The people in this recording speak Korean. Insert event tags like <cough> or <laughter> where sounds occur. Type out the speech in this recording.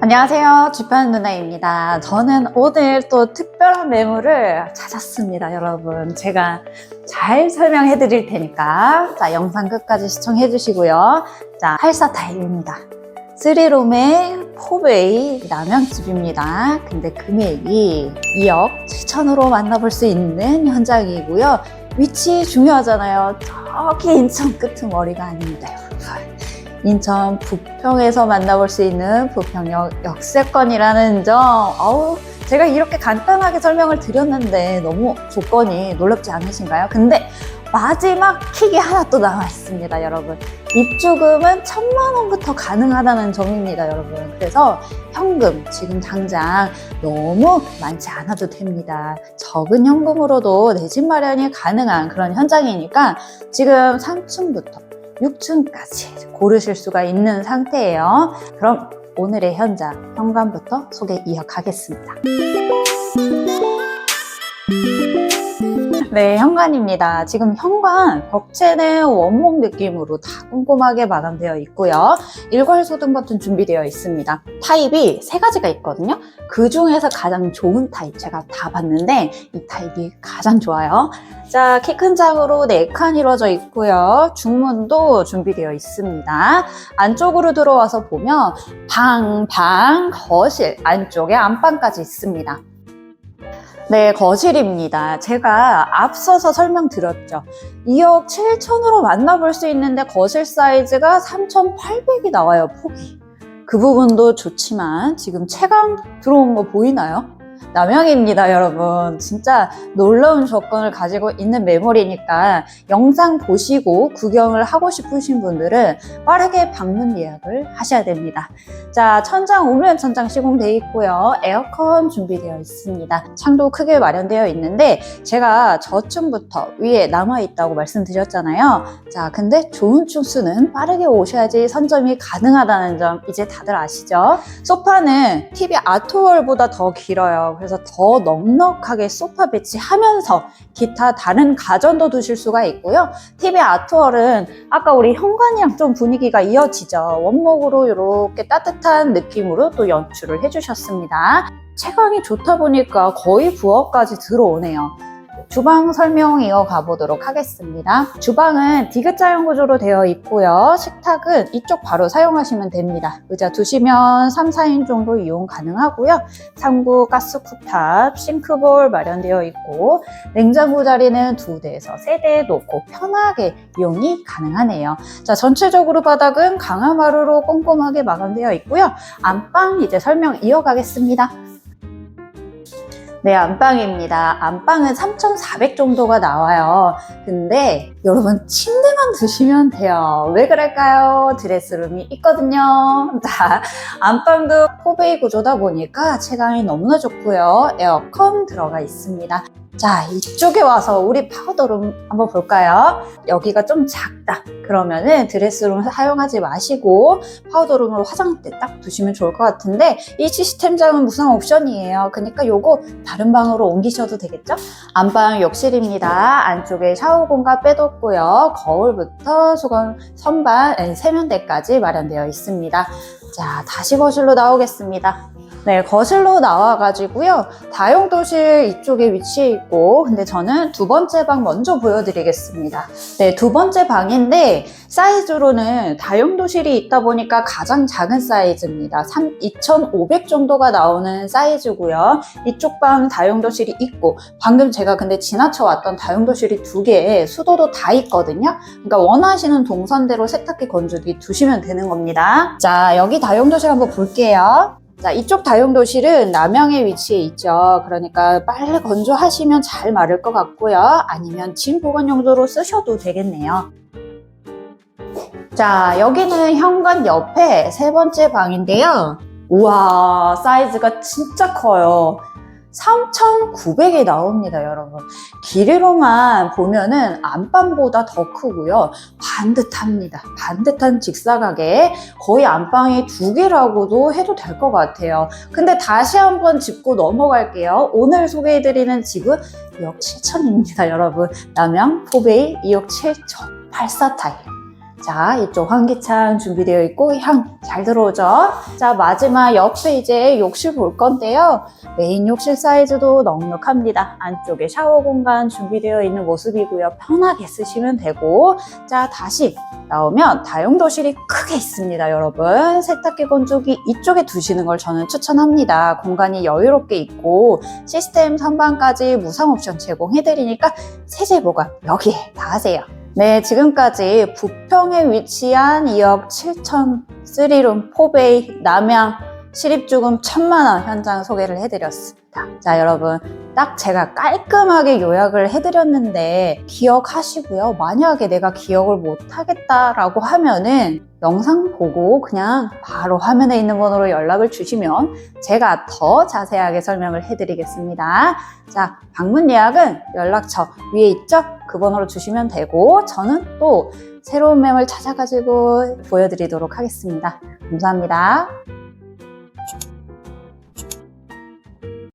안녕하세요. 주편 누나입니다. 저는 오늘 또 특별한 매물을 찾았습니다, 여러분. 제가 잘 설명해 드릴 테니까. 자, 영상 끝까지 시청해 주시고요. 자, 84 타일입니다. 3롬의 포베이 남양집입니다. 근데 금액이 2억 7천으로 만나볼 수 있는 현장이고요. 위치 중요하잖아요. 저기 인천 끄트머리가 아닙니다, 여러분. 인천 부평에서 만나볼 수 있는 부평역 역세권이라는 점. 어우, 제가 이렇게 간단하게 설명을 드렸는데 너무 조건이 놀랍지 않으신가요? 근데 마지막 킥이 하나 또 남아 있습니다, 여러분. 입주금은 천만 원부터 가능하다는 점입니다, 여러분. 그래서 현금 지금 당장 너무 많지 않아도 됩니다. 적은 현금으로도 내 집 마련이 가능한 그런 현장이니까 지금 3층부터 6층까지 고르실 수가 있는 상태예요. 그럼 오늘의 현장 현관부터 소개 이어가겠습니다. 네, 현관입니다. 지금 현관 벽체는 원목 느낌으로 다 꼼꼼하게 마감되어 있고요. 일괄 소등 버튼 준비되어 있습니다. 타입이 세 가지가 있거든요. 그 중에서 가장 좋은 타입 제가 다 봤는데 이 타입이 가장 좋아요. 자, 키 큰 장으로 4칸 이루어져 있고요. 중문도 준비되어 있습니다. 안쪽으로 들어와서 보면 방, 방, 거실, 안쪽에 안방까지 있습니다. 네, 거실입니다. 제가 앞서서 설명드렸죠. 2억 7천으로 만나볼 수 있는데 거실 사이즈가 3,800이 나와요, 폭이. 그 부분도 좋지만 지금 체감 들어온 거 보이나요? 남양입니다, 여러분. 진짜 놀라운 조건을 가지고 있는 매물이니까 영상 보시고 구경을 하고 싶으신 분들은 빠르게 방문 예약을 하셔야 됩니다. 자, 천장 우면 천장 시공되어 있고요. 에어컨 준비되어 있습니다. 창도 크게 마련되어 있는데 제가 저층부터 위에 남아 있다고 말씀드렸잖아요. 자, 근데 좋은 층수는 빠르게 오셔야지 선점이 가능하다는 점 이제 다들 아시죠? 소파는 TV 아트월보다 더 길어요. 그래서 더 넉넉하게 소파 배치하면서 기타 다른 가전도 두실 수가 있고요. TV 아트월은 아까 우리 현관이랑 좀 분위기가 이어지죠. 원목으로 이렇게 따뜻한 느낌으로 또 연출을 해주셨습니다. 채광이 좋다 보니까 거의 부엌까지 들어오네요. 주방 설명 이어가 보도록 하겠습니다. 주방은 디귿자형 구조로 되어 있고요. 식탁은 이쪽 바로 사용하시면 됩니다. 의자 두시면 3, 4인 정도 이용 가능하고요. 상부 가스 쿡탑, 싱크볼 마련되어 있고 냉장고 자리는 두 대에서 세대 놓고 편하게 이용이 가능하네요. 자, 전체적으로 바닥은 강화마루로 꼼꼼하게 마감되어 있고요. 안방 이제 설명 이어가겠습니다. 네, 안방입니다. 안방은 3,400 정도가 나와요. 근데 여러분 침대만 두시면 돼요. 왜 그럴까요? 드레스룸이 있거든요. <laughs> 자, 안방도 포베이 구조다 보니까 체감이 너무나 좋고요. 에어컨 들어가 있습니다. 자, 이쪽에 와서 우리 파우더룸 한번 볼까요? 여기가 좀 작다. 그러면은 드레스룸 사용하지 마시고 파우더룸으로 화장대 딱 두시면 좋을 것 같은데 이 시스템장은 무상 옵션이에요. 그러니까 요거 다른 방으로 옮기셔도 되겠죠? 안방 욕실입니다. 안쪽에 샤워 공간 빼뒀고요. 거울부터 수건, 선반, 아니, 세면대까지 마련되어 있습니다. 자, 다시 거실로 나오겠습니다. 네, 거실로 나와가지고요. 다용도실 이쪽에 위치해 있고, 근데 저는 두 번째 방 먼저 보여드리겠습니다. 네, 두 번째 방인데, 사이즈로는 다용도실이 있다 보니까 가장 작은 사이즈입니다. 3, 2,500 정도가 나오는 사이즈고요. 이쪽 방 다용도실이 있고, 방금 제가 근데 지나쳐 왔던 다용도실이 두 개에 수도도 다 있거든요. 그러니까 원하시는 동선대로 세탁기 건조기 두시면 되는 겁니다. 자, 여기 다용도실 한번 볼게요. 자, 이쪽 다용도실은 남향에 위치해 있죠. 그러니까 빨래 건조하시면 잘 마를 것 같고요. 아니면 짐 보관 용도로 쓰셔도 되겠네요. 자, 여기는 현관 옆에 세 번째 방인데요. 우와, 사이즈가 진짜 커요. 3,900이 나옵니다, 여러분. 길이로만 보면은 안방보다 더 크고요. 반듯합니다. 반듯한 직사각에 거의 안방이 두 개라고도 해도 될 것 같아요. 근데 다시 한번 짚고 넘어갈게요. 오늘 소개해드리는 집은 2억 7천입니다, 여러분. 남양 포베이 2억 7천. 84 타일. 자, 이쪽 환기창 준비되어 있고 향 잘 들어오죠? 자, 마지막 옆에 이제 욕실 볼 건데요. 메인 욕실 사이즈도 넉넉합니다. 안쪽에 샤워 공간 준비되어 있는 모습이고요. 편하게 쓰시면 되고 자, 다시 나오면 다용도실이 크게 있습니다, 여러분. 세탁기 건조기 이쪽에 두시는 걸 저는 추천합니다. 공간이 여유롭게 있고 시스템 선반까지 무상 옵션 제공해드리니까 세제 보관 여기에 다 하세요. 네, 지금까지 부평에 위치한 2억 7천 3룸 포베이 남양 시립주금 천만 원 현장 소개를 해드렸습니다. 자, 여러분. 딱 제가 깔끔하게 요약을 해드렸는데 기억하시고요. 만약에 내가 기억을 못하겠다라고 하면은 영상 보고 그냥 바로 화면에 있는 번호로 연락을 주시면 제가 더 자세하게 설명을 해드리겠습니다. 자, 방문 예약은 연락처 위에 있죠? 그 번호로 주시면 되고 저는 또 새로운 매물 찾아가지고 보여드리도록 하겠습니다. 감사합니다.